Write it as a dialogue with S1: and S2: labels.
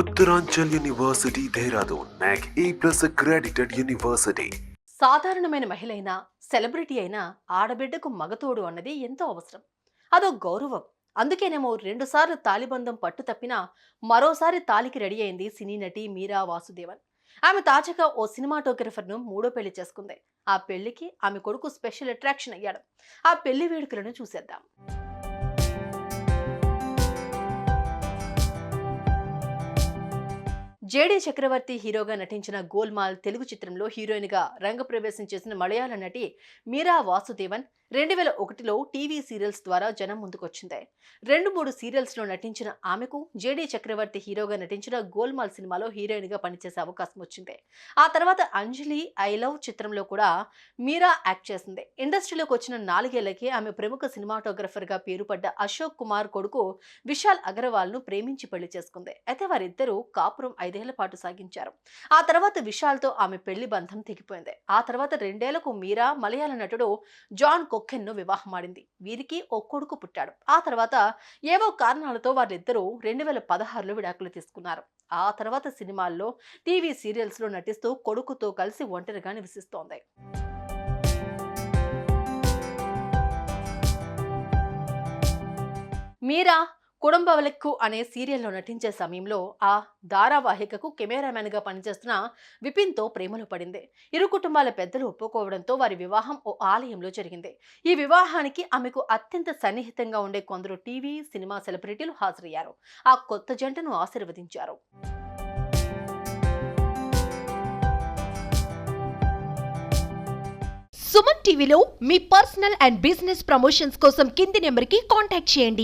S1: Uttaranchal university Dehradun నాక్ ఏ plus accredited university.
S2: సాధారణమైన మహిళ అయినా సెలబ్రిటీ అయినా ఆడబిడ్డకు మగతోడు అన్నది ఎంతో అవసరం. అదో గౌరవం. అందుకేనేమో రెండుసార్లు తాలిబంధం పట్టు తప్పినా మరోసారి తాలికి రెడీ అయింది సినీ నటి మీరా వాసుదేవన్. ఆమె తాజాగా ఓ సినిమాటోగ్రఫర్ను మూడో పెళ్ళి చేసుకుంది. ఆ పెళ్ళికి ఆమె కొడుకు స్పెషల్ అట్రాక్షన్ అయ్యాడు. ఆ పెళ్ళి వేడుకలను చూసేద్దాం. జేడీ చక్రవర్తి హీరోగా నటించిన గోల్మాల్ తెలుగు చిత్రంలో హీరోయిన్గా రంగప్రవేశం చేసిన మలయాళ నటి మీరా వాసుదేవన్ రెండు వేల ఒకటిలో టీవీ సీరియల్స్ ద్వారా జనం ముందుకొచ్చింది. రెండు మూడు సీరియల్స్లో నటించిన ఆమెకు జేడీ చక్రవర్తి హీరోగా నటించిన గోల్మాల్ సినిమాలో హీరోయిన్గా పనిచేసే అవకాశం వచ్చింది. ఆ తర్వాత అంజలి ఐ లవ్ చిత్రంలో కూడా మీరా యాక్ట్ చేసింది. ఇండస్ట్రీలోకి వచ్చిన నాలుగేళ్ళకే ఆమె ప్రముఖ సినిమాటోగ్రఫర్గా పేరుపడ్డ అశోక్ కుమార్ కొడుకు విశాల్ అగర్వాల్ను ప్రేమించి పెళ్ళి చేసుకుంది. అయితే వారిద్దరూ కాపురం ఐదేళ్ళ పాటు సాగించారు. ఆ తర్వాత విశాల్తో ఆమె పెళ్ళి బంధం తెగిపోయింది. ఆ తర్వాత రెండేళ్ళకు మీరా మలయాళ నటుడు జాన్ కొక్కెన్ను వివాహం వివాహమాడింది వీరికి ఓ కొడుకు పుట్టాడు. ఆ తర్వాత ఏవో కారణాలతో వారిద్దరూ రెండు వేల పదహారులో విడాకులు తీసుకున్నారు. ఆ తర్వాత సినిమాల్లో టీవీ సీరియల్స్లో నటిస్తూ కొడుకుతో కలిసి ఒంటరిగా నివసిస్తోంది. మీరా? కుటుంబవలెక్కు అనే సీరియల్లో నటించే సమయంలో ఆ ధారావాహికకు కెమెరామెన్గా పనిచేస్తున్న విపిన్తో ప్రేమలో పడింది. ఇరు కుటుంబాల పెద్దలు ఒప్పుకోవడంతో వారి వివాహం ఓ ఆలయంలో జరిగింది. ఈ వివాహానికి ఆమెకు అత్యంత సన్నిహితంగా ఉండే కొందరు టీవీ సినిమా సెలబ్రిటీలు హాజరయ్యారు. ఆ కొత్త జంటను ఆశీర్వదించారు.
S3: సుమన్ టీవీలో మీ పర్సనల్ అండ్ బిజినెస్ ప్రమోషన్స్ కోసం కింది నెంబర్కి కాంటాక్ట్ చేయండి.